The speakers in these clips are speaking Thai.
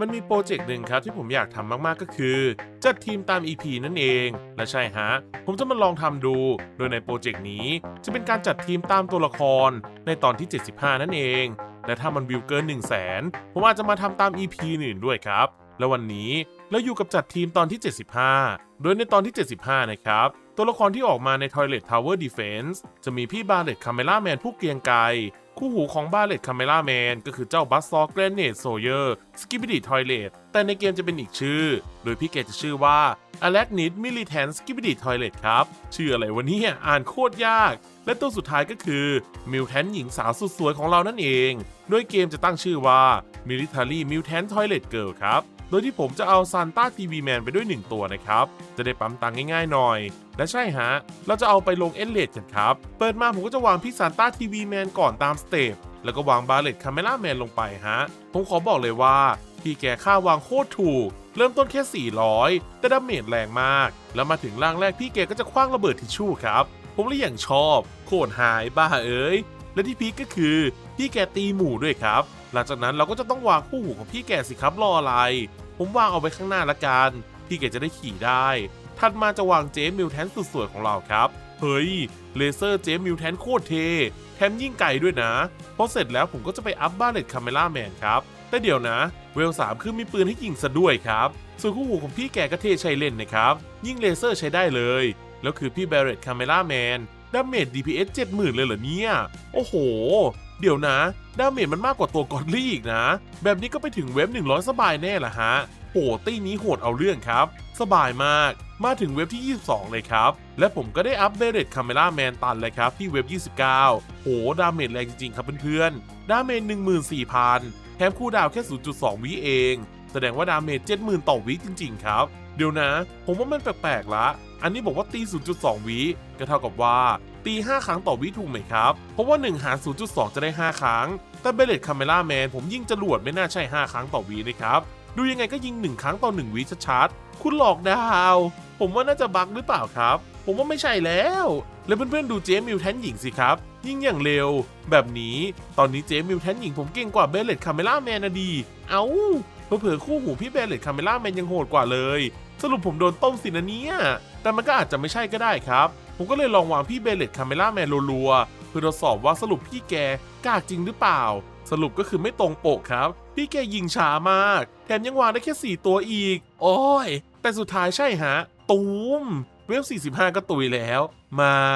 มันมีโปรเจกต์หนึ่งครับที่ผมอยากทำมากๆก็คือ จัดทีมตาม EP นั่นเอง และใช่ฮะ ผมจะมาลองทำดู โดยในโปรเจกต์นี้จะเป็นการจัดทีมตามตัวละครในตอนที่ 75 นั่นเอง และถ้ามันวิวเกิน 1 0 0 0 0แผมอาจจะมาทำตาม EP อื่นด้วยครับ และวันนี้เราอยู่กับจัดทีมตอนที่ 75 โดยในตอนที่ 75 นะครับ ตัวละครที่ออกมาใน Toilet Tower Defense จะมีพี่บาเลตคาเมล่าแมนผู้เกียงไกรคู่หูของบาเลตคาเมล่าแมนก็คือเจ้าบัสซอกแกรเนตโซเยอร์สกิบิดิทอยเลตแต่ในเกมจะเป็นอีกชื่อ โดยพี่เกจะชื่อว่าอเล็กนิดมิลิแทนสกิบิดิทอยเลตครับ ชื่ออะไรวะเนี่ยอ่านโคตรยาก และตัวสุดท้ายก็คือมิวแทนหญิงสาวสุดสวยของเรานั่นเอง โดยเกมจะตั้งชื่อว่า Military Mutant Toilet Girl ครับ โดยที่ผมจะเอาซันต้าทีวีแมนไปด้วย 1 ตัวนะครับ จะได้ปั๊มตังง่ายๆหน่อย และใช่ฮะ เราจะเอาไปลงเอ็นเลดกันครับ เปิดมาผมก็จะวางพี่ซันต้าทีวีแมนก่อนตามสเต็ปแล้วก็วางบาเลตคาเมล่าแมนลงไปฮะ ผมขอบอกเลยว่า พี่แกค่าวางโคตรถูก เริ่มต้นแค่ 400 แต่ดาเมจแรงมาก แล้วมาถึงร่างแรกพี่แกก็จะคว้างระเบิดทิชชู่ครับ ผมเลยอย่างชอบ โคตรหายบ้าเอ้ย และที่พีคก็คือ พี่แกตีหมู่ด้วยครับ หลังจากนั้นเราก็จะต้องวางคู่หูของพี่แกสิครับรออะไร ผมวางเอาไว้ข้างหน้าละกัน พี่แกจะได้ขี่ได้ถัดมาจะวางเจมิวแทนสุดสวยของเราครับ เฮ้ย เลเซอร์เจมิวแทนโคตรเท แถมยิ่งไกลด้วยนะ พอเสร็จแล้วผมก็จะไปอัพบ้าเลตคาเมล่าแมนครับ แต่เดี๋ยวนะ เวล3คือมีปืนให้ยิงซะด้วยครับ ส่วนคู่หูของพี่แกก็เทใช้เล่นนะครับ ยิงเลเซอร์ใช้ได้เลย แล้วคือพี่เบร e ตคาเมล่าแมนดาเมจ DPS 70,000 เลยเหรอเนี่ย โอ้โห เดี๋ยวนะ ดาเมจมันมากกว่าตัวกอดลี่อีกนะ แบบนี้ก็ไปถึงเว็บ 100 สบายแน่ละฮะโหตี้นี้โหดเอาเรื่องครับ สบายมาก มาถึงเว็บที่ 22 เลยครับ และผมก็ได้อัพเบร e ตคาเมล่าแมนตันเลยครับ ที่เว็บ 29 โห ดาเมจแรงจริงๆ ครับเพื่อนๆ ดาเมจ14,000 แถมคูลดาวน์แค่ 0.2 วิเอง แสดงว่าดาเมจ70,000 ต่อวิจริง ๆ ครับ เดี๋ยวนะ ผมว่ามันแปลกๆละ อันนี้บอกว่าตี 0.2 วิก็เท่ากับว่า ตี 5 ครั้งต่อวิถูกไหมครับ เพราะว่า 1 หาร 0.2 จะได้ 5 ครั้ง แต่เบลเลตคาเมล่าแมนผมยิงจรวดไม่น่าใช่ 5 ครั้งต่อวินะครับ ดูยังไงก็ยิง 1 ครั้งต่อ 1 วิชัดๆคุณหลอกดาว ผมว่าน่าจะบั๊กหรือเปล่าครับ ผมว่าไม่ใช่แล้ว แล้วเพื่อนๆดูเจมิวแทนหญิงสิครับ ยิงอย่างเร็ว แบบนี้ตอนนี้เจมิวแทนหญิงผมเก่งกว่าเบลเลตคาเมล่าแมนนะดี เอา้าเผื่อๆคู่หูพี่เบลเลตคาเมล่าแมนยังโหดกว่าเลย สรุปผมโดนต้มสินะเนี่ย แต่มันก็อาจจะไม่ใช่ก็ได้ครับ ผมก็เลยลองวางพี่เบเลตคาเมล่าแมนรัวๆเพื่อทดสอบว่าสรุปพี่แกกากจริงหรือเปล่า สรุปก็คือไม่ตรงปกครับ พี่แกยิงช้ามาก แถมยังวางได้แค่ 4 ตัวอีก โอ้ย แต่สุดท้ายใช่ฮะ ตูม เวฟ45 ก็ตุยแล้ว ไม่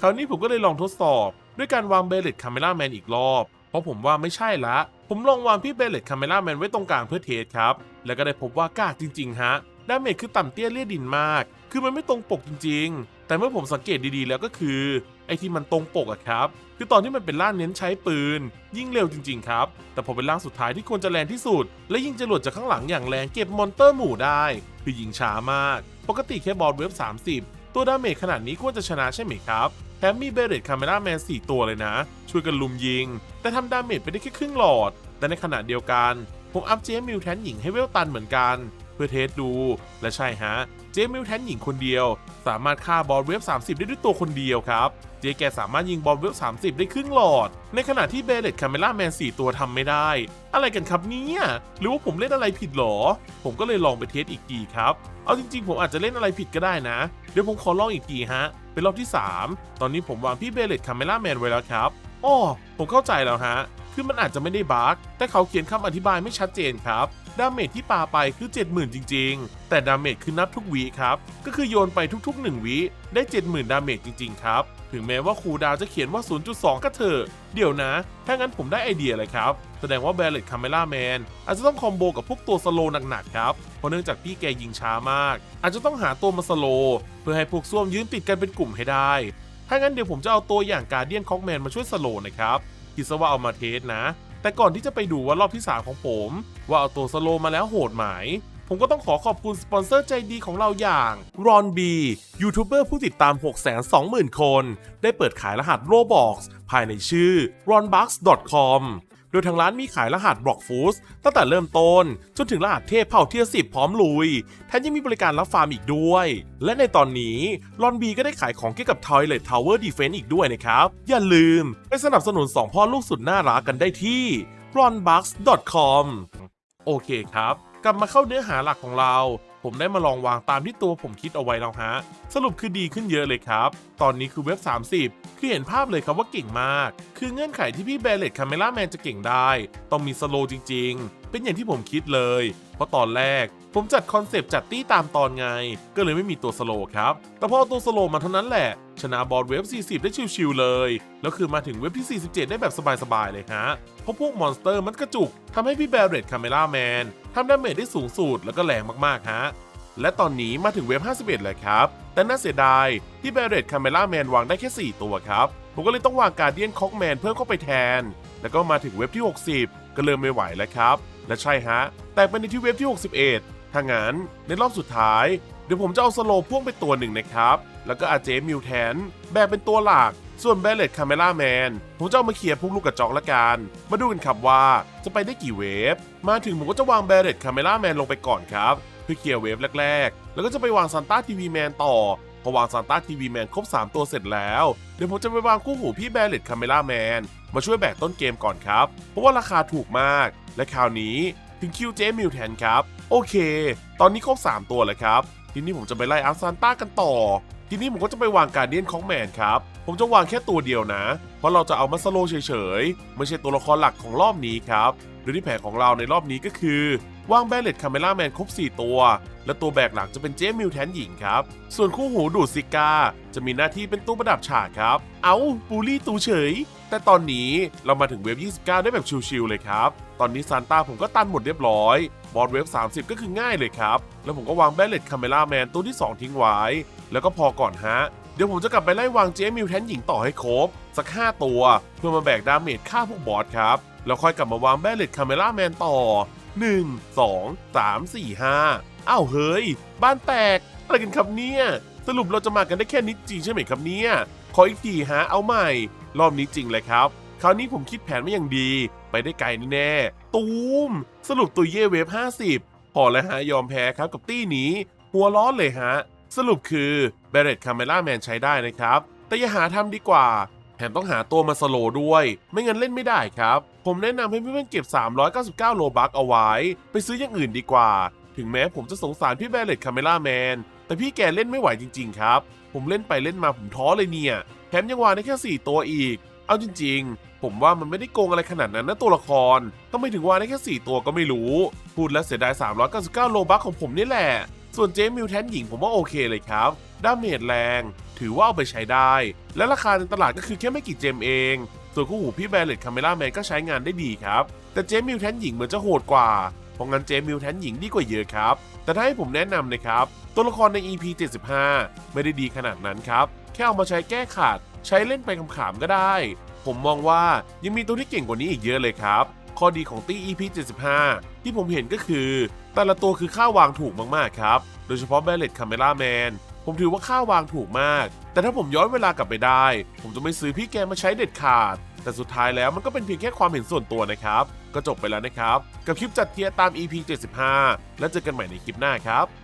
คราวนี้ผมก็เลยลองทดสอบ ด้วยการวางเบลเลตคาเมล่าแมนอีกรอบ เพราะผมว่าไม่ใช่ละ ผมลองวางพี่เบลเลตคาเมล่าแมนไว้ตรงกลางเพื่อเทสครับ แล้วก็ได้พบว่ากากจริง ๆ ฮะดาเมจคือต่ำเตี้ยเลี่ยดินมาก คือมันไม่ตรงปกจริง ๆ แต่เมื่อผมสังเกตดีๆแล้วก็คือ ไอ้ที่มันตรงปกอะครับ คือตอนที่มันเป็นร่างเน้นใช้ปืน ยิ่งเร็วจริง ๆ ครับ แต่พอเป็นร่างสุดท้ายที่ควรจะแรงที่สุด และยิงจรวดจากข้างหลังอย่างแรงเก็บมอนเตอร์หมู่ได้ คือยิงช้ามาก ปกติแค่บอลเวฟ30 ตัวดาเมจขนาดนี้ควรจะชนะใช่ไหมครับแถมมีเบร e ตคาเมล่าแมน4ตัวเลยนะ ช่วยกันลุมยิง แต่ทำดาเมจไปได้แค่ครึ่งหลอด แต่ในขณะเดียวกัน ผมอัพเจมิวแทนหญิงให้เวลตันเหมือนกัน เพื่อเทสดู และใช่ฮะ เจมิวแทนหญิงคนเดียว สามารถฆ่าบอลเวฟ 30 ได้ด้วยตัวคนเดียวครับ เจแกสามารถยิงบอลเวฟ 30 ได้ครึ่งหลอด ในขณะที่เบเลตคาเมล่าแมน 4 ตัวทำไม่ได้ อะไรกันครับเนี่ยหรือว่าผมเล่นอะไรผิดหรอ ผมก็เลยลองไปเทสอีกทีครับ เอาจริงๆ ผมอาจจะเล่นอะไรผิดก็ได้นะ เดี๋ยวผมขอลองอีกทีฮะ เป็นรอบที่ 3 ตอนนี้ผมวางพี่เบเลตคาเมล่าแมนไว้แล้วครับอ้อผมเข้าใจแล้วฮะคือมันอาจจะไม่ได้บั๊กแต่เขาเขียนคำอธิบายไม่ชัดเจนครับ ดาเมจที่ปาไปคือ 70,000 จริง ๆ แต่ดาเมจคือนับทุกวิครับ ก็คือโยนไปทุก ๆ 1วิได้ 70,000 ดาเมจจริง ๆ ครับ ถึงแม้ว่าคูดาวจะเขียนว่า 0.2 ก็เถอะ เดี๋ยวนะ ถ้างั้นผมได้ไอเดียเลยครับ แสดงว่า b บ l เลตคาเมล่าแมนอาจจะต้องคอมโบกับพวกตัวสโลหนัก ๆ ครับ เพราะเนื่องจากพี่แกยิงช้ามาก อาจจะต้องหาตัวมาสโลเพื่อให้พวกส้วมยืนติดกันเป็นกลุ่มให้ได้ ถ้างั้นเดี๋ยวผมจะเอาตัวอย่างการเดียนคอกแมนมาช่วยสโลนะครับคิดซะว่าเอามาเทสนะ แต่ก่อนที่จะไปดูว่ารอบที่ 3 ของผม ว่าเอาตัวสโลมาแล้วโหดไหม ผมก็ต้องขอขอบคุณสปอนเซอร์ใจดีของเราอย่างรอนบียูทูบเบอร์ผู้ติดตาม 620,000 คน ได้เปิดขายรหัส Roblox ภายในชื่อ ronbox.com ดยทางร้านมีขายรหัส Block f o o d ตั้งแต่เริ่มต้น จนถึงรหัสเทพเผ่าเทีย10พร้อมลุย แถมยังมีบริการรับฟาร์มอีกด้วย และในตอนนี้รอนบีก็ได้ขายของเกี่ยวกับ Toilet Tower Defense อีกด้วยนะครับ อย่าลืมไปสนับสนุน 2 พ่อลูกสุดน่ารักกันได้ที่ ronbox.com โอเคครับ กลับมาเข้าเนื้อหาหลักของเรา ผมได้มาลองวางตามที่ตัวผมคิดเอาไว้แล้วฮะ สรุปคือดีขึ้นเยอะเลยครับ ตอนนี้คือเว็บ 30 คือเห็นภาพเลยครับว่าเก่งมาก คือเงื่อนไขที่พี่เบลเลตคาเมล่าแมนจะเก่งได้ ต้องมีสโลว์จริง ๆ เป็นอย่างที่ผมคิดเลย เพราะตอนแรกผมจัดคอนเซปต์จัดตี้ตามตอนไง ก็เลยไม่มีตัวสโลว์ครับ แต่พอเอาตัวสโลว์มาเท่านั้นแหละ ชนะบอลเว็บ40 ได้ชิวๆเลย แล้วคือมาถึงเว็บที่ 47 ได้แบบสบายๆ เลยฮะ เพราะพวกมอนสเตอร์มันกระจุกทำให้พี่เบลเลตคาเมล่าแมนทำดาเมจได้สูงสุดแล้วก็แรงมากๆ ฮะ และตอนนี้มาถึงเว็บ51 เลยครับ แต่น่าเสียดายที่เบรเรตคาเมล่าแมนวางได้แค่ 4 ตัวครับ ผมก็เลยต้องวางการเดียนคอกแมนเพิ่มเข้าไปแทน แล้วก็มาถึงเว็บที่ 60 ก็เริ่มไม่ไหวแล้วครับ และใช่ฮะ แต่เป็นในที่เว็บที่ 61ถ้างั้นในรอบสุดท้ายเดี๋ยวผมจะเอาสโลว์พ่วงไปตัวหนึ่งนะครับ แล้วก็อาเจมิวแทนแบบเป็นตัวหลัก ส่วนเบลเลตคาเมล่าแมนผมจะเอามาเคลียพวกลูกกระจอกละกัน มาดูกันครับว่าจะไปได้กี่เวฟ มาถึงผมก็จะวางเบลเลตคาเมล่าแมนลงไปก่อนครับ เพื่อเคลียเวฟแรก ๆ แล้วก็จะไปวางซานต้าทีวีแมนต่อพอวางซานต้าทีวีแมนครบ 3 ตัวเสร็จแล้ว เดี๋ยวผมจะไปวางคู่หูพี่แบรเลตคาเมล่าแมนมาช่วยแบกต้นเกมก่อนครับ เพราะว่าราคาถูกมาก และคราวนี้ถึงคิวเจมิวแทนครับ โอเค ตอนนี้ครบ 3 ตัวแล้วครับ ทีนี้ผมจะไปไล่อาร์ซานต้ากันต่อ ทีนี้ผมก็จะไปวางการเดียนของแมนครับ ผมจะวางแค่ตัวเดียวนะ เพราะเราจะเอามาสโลเฉยๆ ไม่ใช่ตัวละครหลักของรอบนี้ครับโดยที่แผนของเราในรอบนี้ก็คือ วางแบลเลตคาเมล่าแมนครบ 4 ตัว และตัวแบกหลักจะเป็นเจมิวแทนหญิงครับ ส่วนคู่หูดูดซิกา จะมีหน้าที่เป็นตู้ประดับฉากครับ เอาบูลี่ตูเฉย แต่ตอนนี้เรามาถึงเวฟ 29 ได้แบบชิวๆเลยครับ ตอนนี้ซานต้าผมก็ตันหมดเรียบร้อย บอสเวฟ 30 ก็คือง่ายเลยครับ แล้วผมก็วางแบลเลตคาเมล่าแมนตัวที่ 2 ทิ้งไว้ แล้วก็พอก่อนฮะ เดี๋ยวผมจะกลับไปไล่วางเจมิวแทนหญิงต่อให้ครบ สัก 5 ตัว เพื่อมาแบกดาเมจฆ่าพวกบอสครับ แล้วค่อยกลับมาวางแบลเลตคาเมล่าแมนต่อ 1 2 3 4 5อ้าวเฮ้ย บ้านแตกอะไรกันครับเนี่ย สรุปเราจะมากันได้แค่นี้จริงใช่ไหมครับเนี่ย ขออีกทีฮะ เอาใหม่ รอบนี้จริงเลยครับ คราวนี้ผมคิดแผนไมาอย่างดี ไปได้ไกลแน่ๆตูม สรุปตัวเย่เวฟ 50 พอแล้วฮะยอมแพ้ครับกับตี้นี้ หัวร้อนเลยฮะ สรุปคือเบร e t คาเมล่าแมนใช้ได้นะครับ แต่อย่าหาทำดีกว่าแถมต้องหาตัวมาสโลด้วย ไม่งั้นเล่นไม่ได้ครับ ผมแนะนำให้เพื่อนๆเก็บ 399 โลบัคเอาไว้ ไปซื้ออย่างอื่นดีกว่า ถึงแม้ผมจะสงสารพี่เบร e t คาเมล่าแมน แต่พี่แกเล่นไม่ไหวจริงๆครับ ผมเล่นไปเล่นมาผมท้อเลยเนี่ย ถมยังวางได้แค่ 4 ตัวอีก เอาจริง ๆ ผมว่ามันไม่ได้โกงอะไรขนาดนั้นนะตัวละครทำไมถึงวางได้แค่ 4 ตัวก็ไม่รู้ พูดแล้วเสียดาย 399 โลบัคของผมนี่แหละ ส่วนเจมิวแทนหญิงผมว่าโอเคเลยครับ ดาเมจแรง ถือว่าเอาไปใช้ได้ และราคาในตลาดก็คือแค่ไม่กี่เจมเอง ส่วนคู่หูพี่แบรเลตคาเมล่าแมนก็ใช้งานได้ดีครับ แต่เจมิวแทนหญิงเหมือนจะโหดกว่า เพราะงั้นเจมิวแทนหญิงดีกว่าเยอะครับ แต่ถ้าให้ผมแนะนำนะครับ ตัวละครใน EP 75 ไม่ได้ดีขนาดนั้นครับ แค่เอามาใช้แก้ขาด ใช้เล่นไปขำๆก็ได้ ผมมองว่ายังมีตัวที่เก่งกว่านี้อีกเยอะเลยครับ ข้อดีของตี้ EP 75 ที่ผมเห็นก็คือ แต่ละตัวคือค่าวางถูกมากๆครับ โดยเฉพาะ b a l l e t Camera Man ผมถือว่าค่าวางถูกมาก แต่ถ้าผมย้อนเวลากลับไปได้ ผมจะไม่ซื้อพี่แกมาใช้เด็ดขาด แต่สุดท้ายแล้วมันก็เป็นเพียงแค่ความเห็นส่วนตัวนะครับ ก็จบไปแล้วนะครับ กับคลิปจัดเทียตาม EP 75 แล้วเจอกันใหม่ในคลิปหน้าครับ